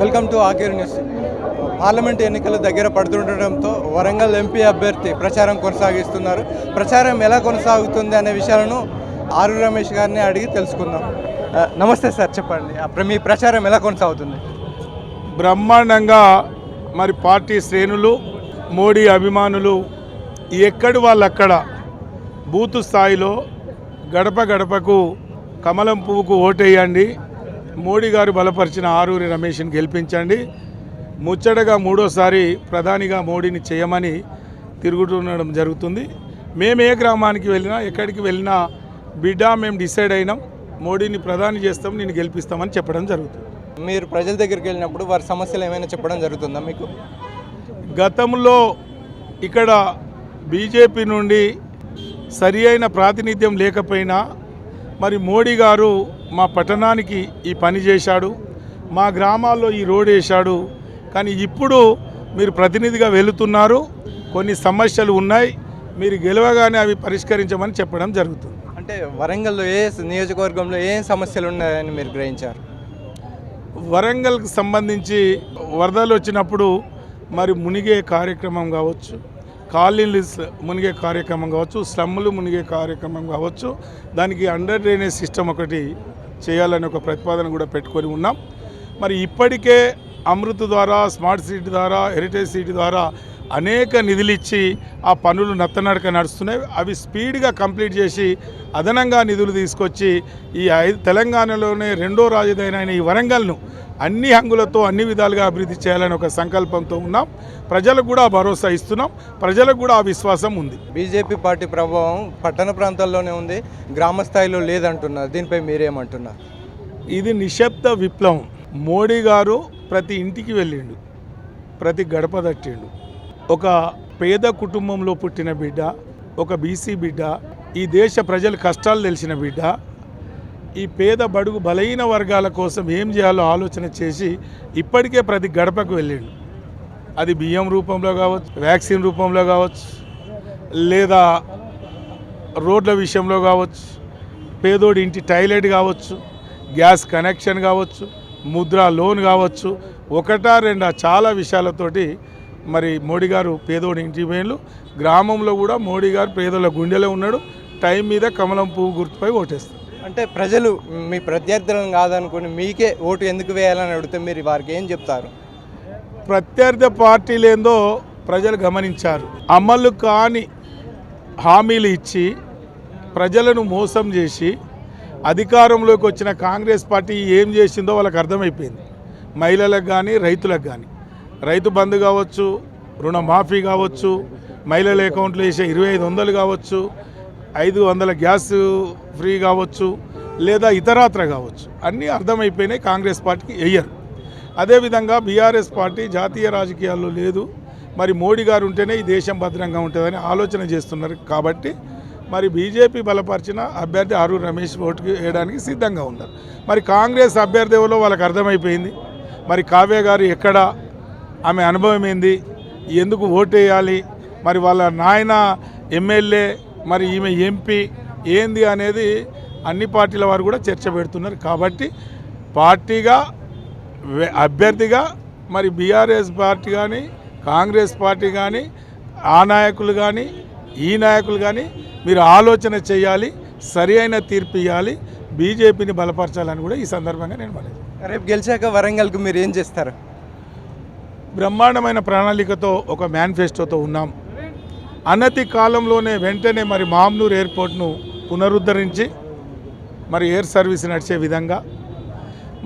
Welcome to ఆకేర్ news. Parliament ఎన్నికలు దగ్గర పడుతుండటంతో వరంగల్ ఎంపీ అభ్యర్థి ప్రచారం కొనసాగిస్తున్నారు. ప్రచారం ఎలా కొనసాగుతుంది అనే విషయాలను ఆరు రమేష్ గారిని అడిగి తెలుసుకుందాం. నమస్తే సార్ చెప్పండి. మీ ప్రచారం ఎలా కొనసాగుతుంది? బ్రహ్మాండంగా మరి పార్టీ శ్రేణులు మోడీ అభిమానులు ఎక్కడి వాళ్ళక్కడ బూతు స్థాయిలో గడప గడపకు కమలం పువ్వుకు ఓటేయండి. మోడీ గారు బలపరిచిన ఆరూరి రమేష్ని గెలిపించండి. ముచ్చటగా మూడోసారి ప్రధానిగా మోడీని చేయమని తిరుగుతుండడం జరుగుతుంది. మేము ఏ గ్రామానికి వెళ్ళినా ఎక్కడికి వెళ్ళినా బిడ్డ మేము డిసైడ్ అయినాం. మోడీని ప్రధాని చేస్తాం నేను గెలిపిస్తామని చెప్పడం జరుగుతుంది. మీరు ప్రజల దగ్గరికి వెళ్ళినప్పుడు వారి సమస్యలు ఏమైనా చెప్పడం జరుగుతుందా మీకు? గతంలో ఇక్కడ బీజేపీ నుండి సరి అయిన ప్రాతినిధ్యం లేకపోయినా మరి మోడీ గారు మా పట్టణానికి ఈ పని చేశాడు మా గ్రామాల్లో ఈ రోడ్ వేశాడు. కానీ ఇప్పుడు మీరు ప్రతినిధిగా వెళుతున్నారు కొన్ని సమస్యలు ఉన్నాయి మీరు గెలవగానే అవి పరిష్కరించమని చెప్పడం జరుగుతుంది. అంటే వరంగల్లో ఏ నియోజకవర్గంలో ఏ సమస్యలు ఉన్నాయని మీరు గ్రహించారు? వరంగల్కి సంబంధించి వరదలు వచ్చినప్పుడు మరి మునిగే కార్యక్రమం కావచ్చు కాలనీలు మునిగే కార్యక్రమం కావచ్చు స్లమ్ములు మునిగే కార్యక్రమం కావచ్చు దానికి అండర్ డ్రైనేజ్ సిస్టమ్ ఒకటి చేయాలని ఒక ప్రతిపాదన కూడా పెట్టుకొని ఉన్నాం. మరి ఇప్పటికే అమృత్ ద్వారా స్మార్ట్ సిటీ ద్వారా హెరిటేజ్ సిటీ ద్వారా అనేక నిధులు ఇచ్చి ఆ పనులు నత్తనడక నడుస్తున్నాయి. అవి స్పీడ్గా కంప్లీట్ చేసి అదనంగా నిధులు తీసుకొచ్చి ఈ తెలంగాణలోనే రెండో రాజధాని అయిన ఈ వరంగల్ను అన్ని హంగులతో అన్ని విధాలుగా అభివృద్ధి చేయాలని ఒక సంకల్పంతో ఉన్నాం. ప్రజలకు కూడా భరోసా ఇస్తున్నాం. ప్రజలకు కూడా ఆ విశ్వాసం ఉంది. బీజేపీ పార్టీ ప్రభావం పట్టణ ప్రాంతాల్లోనే ఉంది. గ్రామ స్థాయిలో లేదంటున్నారు. దీనిపై మీరేమంటున్నారు? ఇది నిశ్శబ్ద విప్లవం. మోడీ గారు ప్రతి ఇంటికి వెళ్ళిండు. ప్రతి గడప తట్టిండు. ఒక పేద కుటుంబంలో పుట్టిన బిడ్డ ఒక బీసీ బిడ్డ ఈ దేశ ప్రజల కష్టాలు తెలిసిన బిడ్డ ఈ పేద బడుగు బలహీన వర్గాల కోసం ఏం చేయాలో ఆలోచన చేసి ఇప్పటికే ప్రతి గడపకు వెళ్ళిండు. అది బియ్యం రూపంలో కావచ్చు వ్యాక్సిన్ రూపంలో కావచ్చు లేదా రోడ్ల విషయంలో కావచ్చు పేదోడి ఇంటి టాయిలెట్ కావచ్చు గ్యాస్ కనెక్షన్ కావచ్చు ముద్ర లోన్ కావచ్చు ఒకటా రెండా చాలా విషయాలతోటి మరి మోడీ గారు పేదోడి ఇంటి పోయిన్లు గ్రామంలో కూడా మోడీ గారు పేదోళ్ళ గుండెలో ఉన్నాడు టైం మీద కమలం పువ్వు గుర్తుపై ఓటేస్తారు. అంటే ప్రజలు మీ ప్రత్యర్థులను కాదనుకుని మీకే ఓటు ఎందుకు వేయాలని అడిగితే మీరు వారికి ఏం చెప్తారు? ప్రత్యర్థి పార్టీలేందో ప్రజలు గమనించారు. అమలు కాని హామీలు ఇచ్చి ప్రజలను మోసం చేసి అధికారంలోకి వచ్చిన కాంగ్రెస్ పార్టీ ఏం చేసిందో వాళ్ళకి అర్థమైపోయింది. మహిళలకు కానీ రైతులకు కానీ రైతు బంధు కావచ్చు రుణమాఫీ కావచ్చు మహిళల అకౌంట్లో వేసే ఇరవై ఐదు వందలు కావచ్చు ఐదు వందల గ్యాస్ ఫ్రీ కావచ్చు లేదా ఇతరాత్ర కావచ్చు. అన్నీ అర్థమైపోయినాయి కాంగ్రెస్ పార్టీకి వెయ్యరు అదేవిధంగా బీఆర్ఎస్ పార్టీ జాతీయ రాజకీయాల్లో లేదు. మరి మోడీ గారు ఉంటేనే ఈ దేశం భద్రంగా ఉంటుందని ఆలోచన చేస్తున్నారు కాబట్టి మరి బీజేపీ బలపరిచిన అభ్యర్థి అరుణ్ రమేష్ ఓటుకి వేయడానికి సిద్ధంగా ఉన్నారు. మరి కాంగ్రెస్ అభ్యర్థి ఎవరో వాళ్ళకి అర్థమైపోయింది. మరి కావ్య గారు ఎక్కడ ఆమె అనుభవం ఏంది? ఎందుకు ఓటేయాలి మరి వాళ్ళ నాయన ఎమ్మెల్యే మరి ఈమె ఎంపీ ఏంది అనేది అన్ని పార్టీల వారు కూడా చర్చ పెడుతున్నారు. కాబట్టి పార్టీగా అభ్యర్థిగా మరి బీఆర్ఎస్ పార్టీ కానీ కాంగ్రెస్ పార్టీ కానీ ఆ నాయకులు కానీ ఈ నాయకులు కానీ మీరు ఆలోచన చేయాలి సరి అయిన తీర్పు ఇవ్వాలి బీజేపీని బలపరచాలని కూడా ఈ సందర్భంగా నేను మనవి రేపు గెలిచాక వరంగల్కి మీరు ఏం చేస్తారు? బ్రహ్మాండమైన ప్రణాళికతో ఒక మేనిఫెస్టోతో ఉన్నాం. అనతి కాలంలోనే వెంటనే మరి మామ్నూర్ ఎయిర్పోర్ట్ను పునరుద్ధరించి మరి ఎయిర్ సర్వీస్ నడిచే విధంగా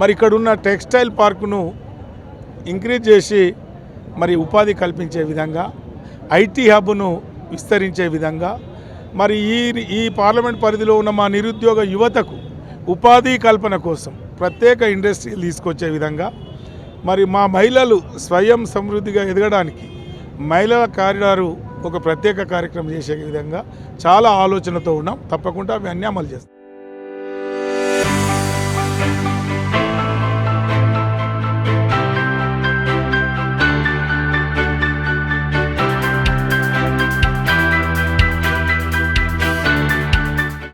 మరి ఇక్కడున్న టెక్స్టైల్ పార్కును ఇంక్రీజ్ చేసి మరి ఉపాధి కల్పించే విధంగా ఐటీ హబ్ను విస్తరించే విధంగా మరి ఈ ఈ పార్లమెంట్ పరిధిలో ఉన్న మా నిరుద్యోగ యువతకు ఉపాధి కల్పన కోసం ప్రత్యేక ఇండస్ట్రీ తీసుకొచ్చే విధంగా మరి మా మహిళలు స్వయం సమృద్ధిగా ఎదగడానికి మహిళల కారిడారు ఒక ప్రత్యేక కార్యక్రమం చేసే విధంగా చాలా ఆలోచనతో ఉన్నాం. తప్పకుండా అవి అన్నీ అమలు చేస్తాం.